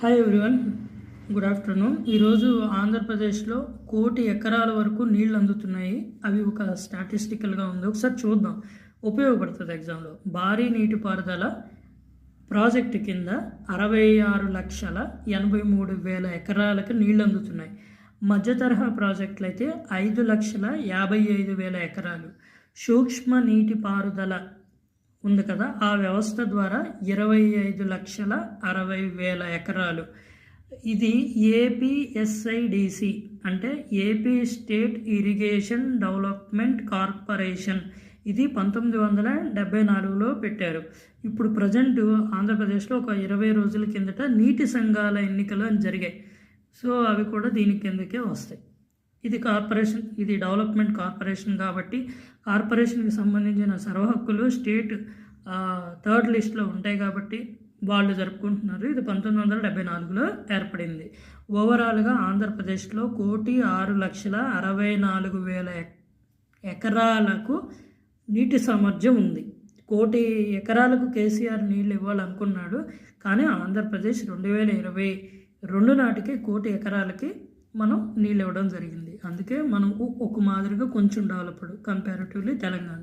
Hi everyone good afternoon ఈరోజు ఆంధ్రప్రదేశ్లో కోటి ఎకరాల వరకు నీళ్ళు అందుతున్నాయి. అవి ఒక స్టాటిస్టికల్గా ఉంది. ఒకసారి చూద్దాం. ఉపయోగపడుతుంది ఎగ్జామ్లో భారీ నీటిపారుదల ప్రాజెక్టు కింద అరవై ఆరు లక్షల ఎనభై మూడు వేల ఎకరాలకు నీళ్ళు అందుతున్నాయి. మధ్య తరహా ప్రాజెక్టులు అయితే ఐదు లక్షల యాభై ఐదు వేల ఎకరాలు. సూక్ష్మ నీటిపారుదల ఉంది కదా. ఆ వ్యవస్థ ద్వారా ఇరవై ఐదు లక్షల అరవై వేల ఎకరాలు. ఇది ఏపీఎస్ఐడిసి అంటే AP state irrigation development corporation. ఇది పంతొమ్మిది వందల డెబ్బై నాలుగులో పెట్టారు. ఇప్పుడు ప్రజెంట్ ఆంధ్రప్రదేశ్లో ఒక ఇరవై రోజుల కిందట నీటి సంఘాల ఎన్నికలు అని జరిగాయి. సో అవి కూడా దీని కిందకే వస్తాయి. ఇది కార్పొరేషన్ ఇది డెవలప్మెంట్ కార్పొరేషన్ కాబట్టి కార్పొరేషన్కి సంబంధించిన సర్వ హక్కులు స్టేట్ థర్డ్ లిస్ట్లో ఉంటాయి కాబట్టి వాళ్ళు జరుపుకుంటున్నారు. ఇది పంతొమ్మిది వందల డెబ్బై నాలుగులో ఏర్పడింది. ఓవరాల్గా ఆంధ్రప్రదేశ్లో కోటి ఆరు లక్షల అరవై నాలుగు వేల ఎకరాలకు నీటి సామర్థ్యం ఉంది. కోటి ఎకరాలకు కేసీఆర్ నీళ్ళు ఇవ్వాలనుకున్నాడు. కానీ ఆంధ్రప్రదేశ్ రెండు వేల ఇరవై రెండు నాటికి కోటి ఎకరాలకి మనం నీళ్ళు ఇవ్వడం జరిగింది. అందుకే మనం ఒక మాదిరిగా కొంచెం డెవలప్డ్ కంపారిటివ్లీ తెలంగాణ.